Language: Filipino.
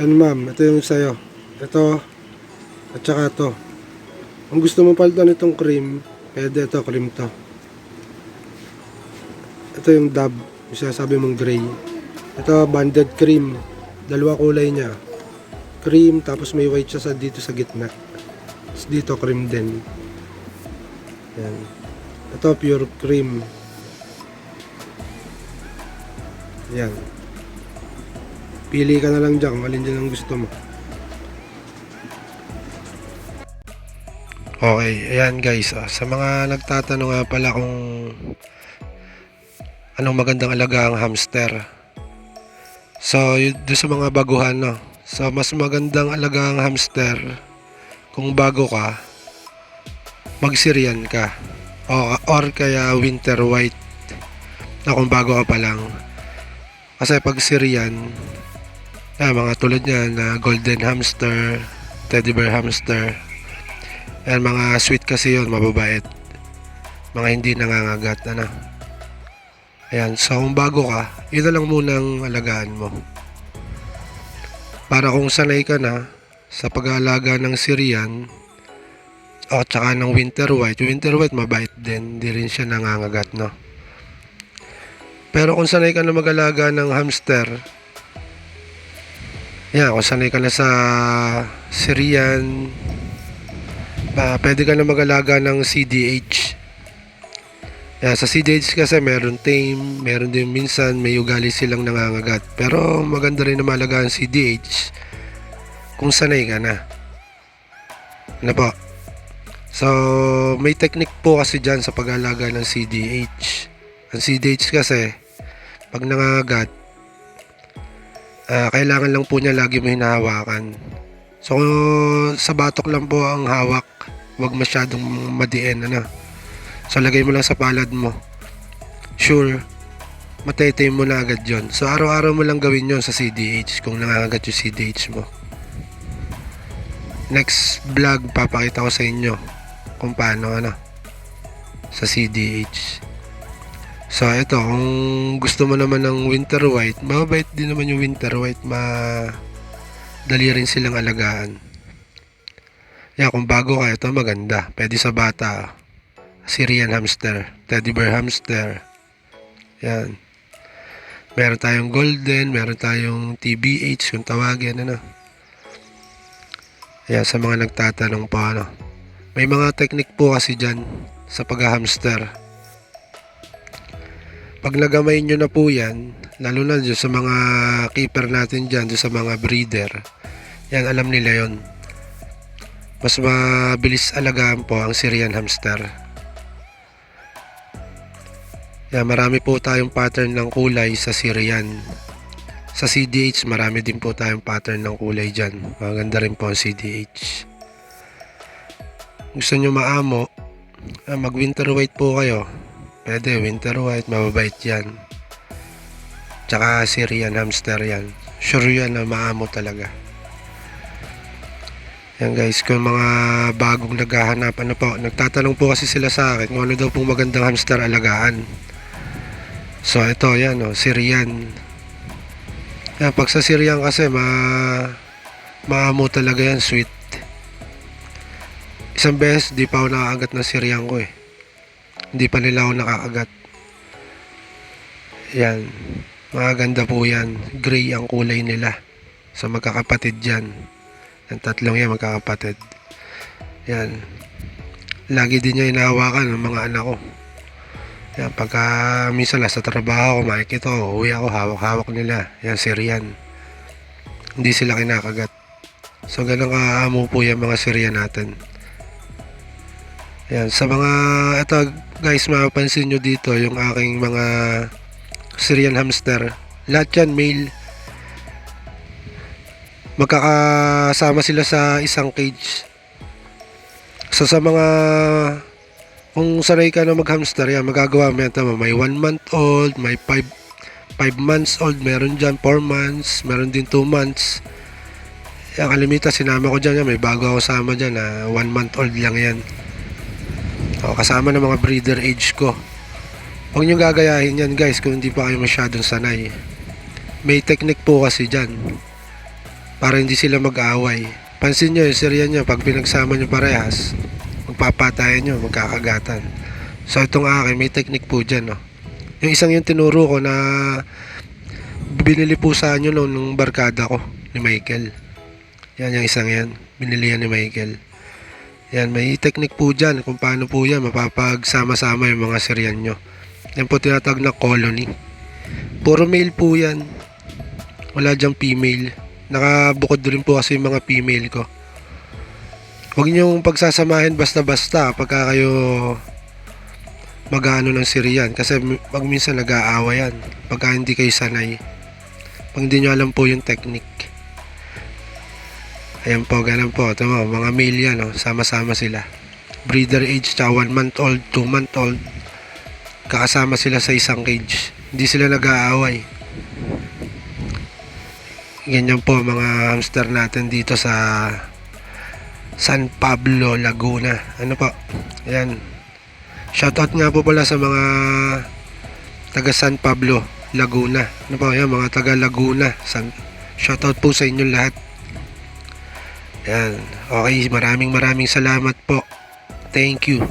Yan ma'am, ito yung sa'yo. Ito, at saka to. Kung gusto mo palitan itong cream, pwede ito, cream to. Ito yung dab, yung sinasabi mong gray. Ito, banded cream. Dalawa kulay niya. Cream, tapos may white siya sa, dito sa gitna. Tapos dito, cream din. Yan. Ito, pure cream. Yan. Pili ka na lang dyan kung alin dyan ang gusto mo. Okay, ayan guys. ah, sa mga nagtatanong nga pala kung anong magandang alaga ang hamster. So, doon sa mga baguhan, no? So, mas magandang alaga ang hamster kung bago ka, magsirian ka. O, or kaya winter white na kung bago ka pa lang. Kasi pag Syrian, ah, mga tulad niya na golden hamster, teddy bear hamster, yan, mga sweet kasi yun, mababait. Mga hindi nangangagat, ano. Ayan, so kung bago ka, yun na lang munang alagaan mo. Para kung sanay ka na sa pag-aalaga ng Syrian, o tsaka ng winter white, winter white mabait din, hindi rin siya nangangagat, no. Pero kung sanay ka na mag-alaga ng hamster, yan, kung sanay ka na sa Syrian, ah, pwede ka na mag-alaga ng CDH. Yan, sa CDH kasi meron tame, meron din minsan may ugali silang nangangagat. Pero maganda rin na malaga ang CDH kung sanay ka na. Ano po? So, may technique po kasi dyan sa pag-alaga ng CDH. Ang CDH kasi, pag nangangagat, ah, kailangan lang po niya lagi mo hinahawakan. So, sa batok lang po ang hawak. Huwag masyadong madiin, ano. So, lagay mo lang sa palad mo. Sure, matetay mo na agad yon. So, araw-araw mo lang gawin yon sa CDH kung nangangagat yung CDH mo. Next vlog, papakita ko sa inyo kung paano, ano, sa CDH. So, ito, kung gusto mo naman ng winter white, mababait din naman yung winter white, ma dali rin silang alagaan. Yan, kung bago ka, ito maganda. Pwede sa bata. Syrian hamster, teddy bear hamster. Yan. Meron tayong golden, meron tayong TBH, kung tawagin, ano. Yan, sa mga nagtatanong po, ano. May mga technique po kasi dyan sa pag-hamster. Pag nagamay nyo na po yan, lalo na dyan sa mga keeper natin dyan, dyan sa mga breeder, yan, alam nila yon Mas mabilis alagaan po ang Syrian hamster. Yan, marami po tayong pattern ng kulay sa Syrian. Sa CDH, marami din po tayong pattern ng kulay dyan. Maganda rin po ang CDH. Gusto nyo maamo, ah, mag winter white po kayo. Pwede, winter white, mababait yan. Tsaka Syrian hamster yan. Sure yan na maamo talaga. Yan guys, kung mga bagong naghahanap, ano po, nagtatanong po kasi sila sa akin kung ano daw pong magandang hamster alagaan. So ito, yan o, Syrian. Yan, pag sa Syrian kasi, ma maamo talaga yan, sweet. Isang beses, di pa ako nakakagat ng Syrian ko eh. Hindi pa nila ako nakakagat. Yan. Mga po yan. Gray ang kulay nila. So magkakapatid yan. Ang tatlong yan magkakapatid. Yan. Lagi din niya inahawakan ng mga anak ko. Yan, pagka minsan nasa trabaho ko, makikita ko, uwi ako, hawak-hawak nila. Yan, Syrian. Hindi sila kinakagat. So, ganun kaamo po yung mga Syrian natin. Yan, sa mga, ito guys, mapapansin nyo dito yung aking mga Syrian hamster. Lahat yan, male. Magkakasama sila sa isang cage. So, sa mga kung sanay ka na mag-hamster yan, magagawa mo yan. Tama, may 1 month old, may 5 5 months old, meron dyan 4 months, meron din 2 months. Yan, kalimita, sinama ko dyan yan. May bago ako sama dyan na 1 month old lang yan. O, kasama ng mga breeder age ko. Huwag nyo gagayahin yan guys kung hindi pa kayo masyadong sanay. May technique po kasi dyan. para hindi sila mag-away. Pansin nyo, yung serya nyo, pag pinagsama nyo parehas, magpapatayan nyo, magkakagatan. So, itong akin, may technique po dyan, no? Yung isang yung tinuro ko na binili po sa inyo no, nung barkada ko, ni Michael. Yan, yung isang yan. Binili yan ni Michael. Yan, may technique po dyan kung paano po yan mapapagsama-sama yung mga seryan nyo. Yan po tinatawag na colony. Puro male po yan. Wala dyang female. Nakabukod rin po kasi yung mga female ko. Huwag niyong pagsasamahin basta-basta pagka kayo mag-ano ng siriyan. Kasi pag minsan nag-aawa yan. Pagka hindi kayo sanay. Pag hindi nyo alam po yung technique. Ayan po, ganun po. Ito mo, mga male yan, oh. sama-sama sila. Breeder age, tsaka 1 month old, 2 month old. Kakasama sila sa isang cage. Hindi sila nag-aaway. Ganyan po mga hamster natin dito sa San Pablo, Laguna. Ano po? Ayan. Shoutout nga po pala sa mga taga San Pablo, Laguna. Ano po? Ayan, mga taga Laguna. San... Shoutout po sa inyo lahat. Yan. Okay, maraming maraming salamat po. Thank you.